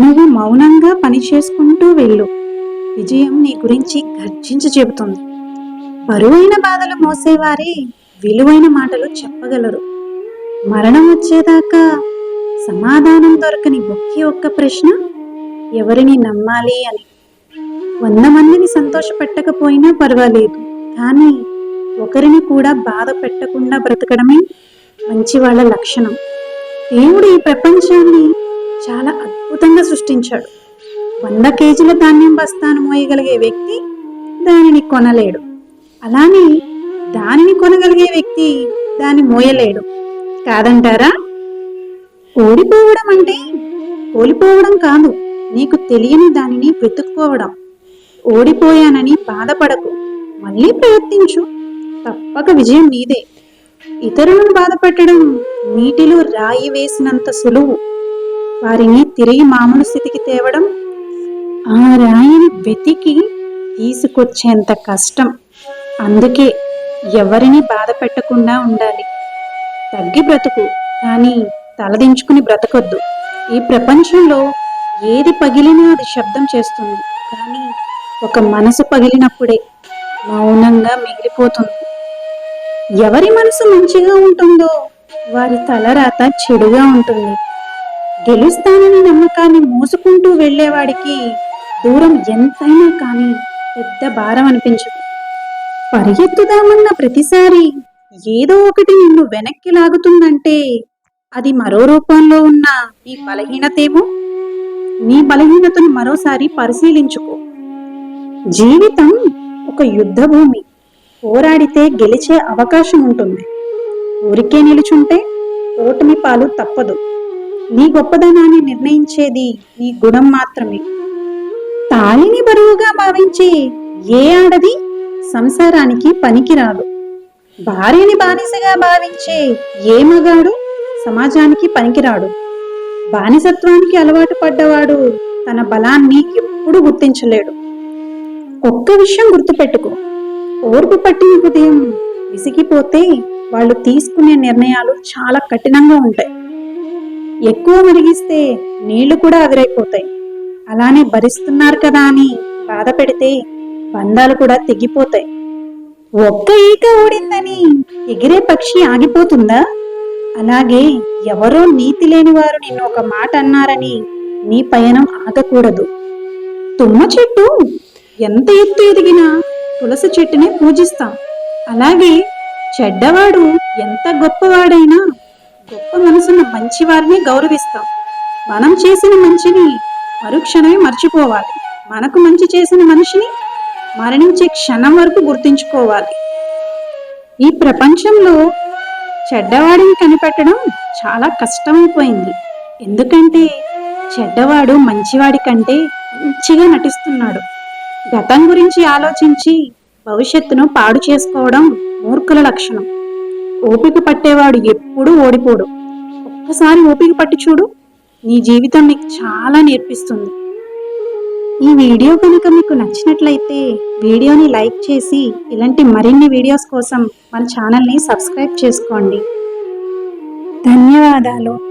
నువ్వు మౌనంగా పని చేసుకుంటూ వెళ్ళు. విజయం నీ గురించి గర్జించి చెబుతుంది. బరువైన బాధలు మోసేవారే విలువైన మాటలు చెప్పగలరు. మరణం వచ్చేదాకా సమాధానం దొరకని ఒకే ఒక్క ప్రశ్న ఎవరిని నమ్మాలి అని. వంద మందిని సంతోషపెట్టకపోయినా పర్వాలేదు కానీ ఒకరిని కూడా బాధ పెట్టకుండా బ్రతకడమే మంచి వాళ్ళ లక్షణం. దేవుడు ఈ ప్రపంచాన్ని చాలా అద్భుతంగా సృష్టించాడు. వంద కేజీల ధాన్యం బస్తాను మోయగలిగే వ్యక్తి దానిని కొనలేడు. అలానే దానిని కొనగలిగే వ్యక్తి దాన్ని మోయలేడు. కాదంటారా? ఓడిపోవడం అంటే కోల్పోవడం కాదు నీకు తెలియని దానిని వెతుక్కోవడం. ఓడిపోయానని బాధపడకు మళ్ళీ ప్రయత్నించు. తప్పక విజయం నీదే. ఇతరులను బాధపెట్టడం నీటిలో రాయి వేసినంత సులువు. వారిని తిరిగి మామూలు స్థితికి తేవడం ఆ రాయిని వెతికి తీసుకొచ్చేంత కష్టం. అందుకే ఎవరిని బాధ పెట్టకుండా ఉండాలి. తగ్గి బ్రతుకు కానీ తలదించుకుని బ్రతకొద్దు. ఈ ప్రపంచంలో ఏది పగిలినా అది శబ్దం చేస్తుంది. కానీ ఒక మనసు పగిలినప్పుడే మౌనంగా మిగిలిపోతుంది. ఎవరి మనసు మంచిగా ఉంటుందో వారి తలరాత చెడుగా ఉంటుంది. గెలుస్తానని నమ్మకాన్ని మోసుకుంటూ వెళ్ళేవాడికి దూరం ఎంతైనా కానీ పెద్ద భారం అనిపించదు. పరిగెత్తుదామన్న ప్రతిసారి ఏదో ఒకటి నిన్ను వెనక్కి లాగుతుందంటే అది మరో రూపంలో ఉన్న నీ బలహీనతేమో? నీ బలహీనతను మరోసారి పరిశీలించుకో. జీవితం ఒక యుద్ధ భూమి పోరాడితే గెలిచే అవకాశం ఉంటుంది. ఊరికే నిలుచుంటే ఓటమి పాలు తప్పదు. నీ గొప్పదనాన్ని నిర్ణయించేది నీ గుణం మాత్రమే. తాళిని బరువుగా భావించే ఏ ఆడది సంసారానికి పనికిరాదు. భార్యని బానిసగా భావించే ఏ మగాడు సమాజానికి పనికిరాడు. బానిసత్వానికి అలవాటు పడ్డవాడు తన బలాన్ని ఎప్పుడు గుర్తించలేడు. ఒక్క విషయం గుర్తుపెట్టుకో. ఓర్పు పట్టిన హృదయం విసిగిపోతే వాళ్ళు తీసుకునే నిర్ణయాలు చాలా కఠినంగా ఉంటాయి. ఎక్కువ మరిగిస్తే నీళ్ళు కూడా అదిరైపోతాయి. అలానే భరిస్తున్నారు కదా అని బాధ పెడితే బంధాలు కూడా తెగిపోతాయి. ఒక్క ఈక ఊడిందని ఎగిరే పక్షి ఆగిపోతుందా? అలాగే ఎవరో నీతి లేని వారు నిన్ను ఒక మాట అన్నారని నీ పయనం ఆగకూడదు. తుమ్మ చెట్టు ఎంత ఎత్తు ఎదిగినా తులసి చెట్టునే పూజిస్తాం. అలాగే చెడ్డవాడు ఎంత గొప్పవాడైనా గొప్ప మనసున్న మంచివారిని గౌరవిస్తాం. మనం చేసిన మంచిని మరుక్షణమే మర్చిపోవాలి. మనకు మంచి చేసిన మనిషిని మరణించే క్షణం వరకు గుర్తుంచుకోవాలి. ఈ ప్రపంచంలో చెడ్డవాడిని కనిపెట్టడం చాలా కష్టమైపోయింది. ఎందుకంటే చెడ్డవాడు మంచివాడి కంటే మంచిగా నటిస్తున్నాడు. గతం గురించి ఆలోచించి భవిష్యత్తును పాడు చేసుకోవడం మూర్ఖుల లక్షణం. ఓపిక పట్టేవాడు ఎప్పుడూ ఓడిపోడు. ఒక్కసారి ఓపిక పట్టి చూడు నీ జీవితం నీకు చాలా నేర్పిస్తుంది. ఈ వీడియో కనుక మీకు నచ్చినట్లయితే వీడియోని లైక్ చేసి ఇలాంటి మరిన్ని వీడియోస్ కోసం మన ఛానల్ని సబ్స్క్రైబ్ చేసుకోండి. ధన్యవాదాలు.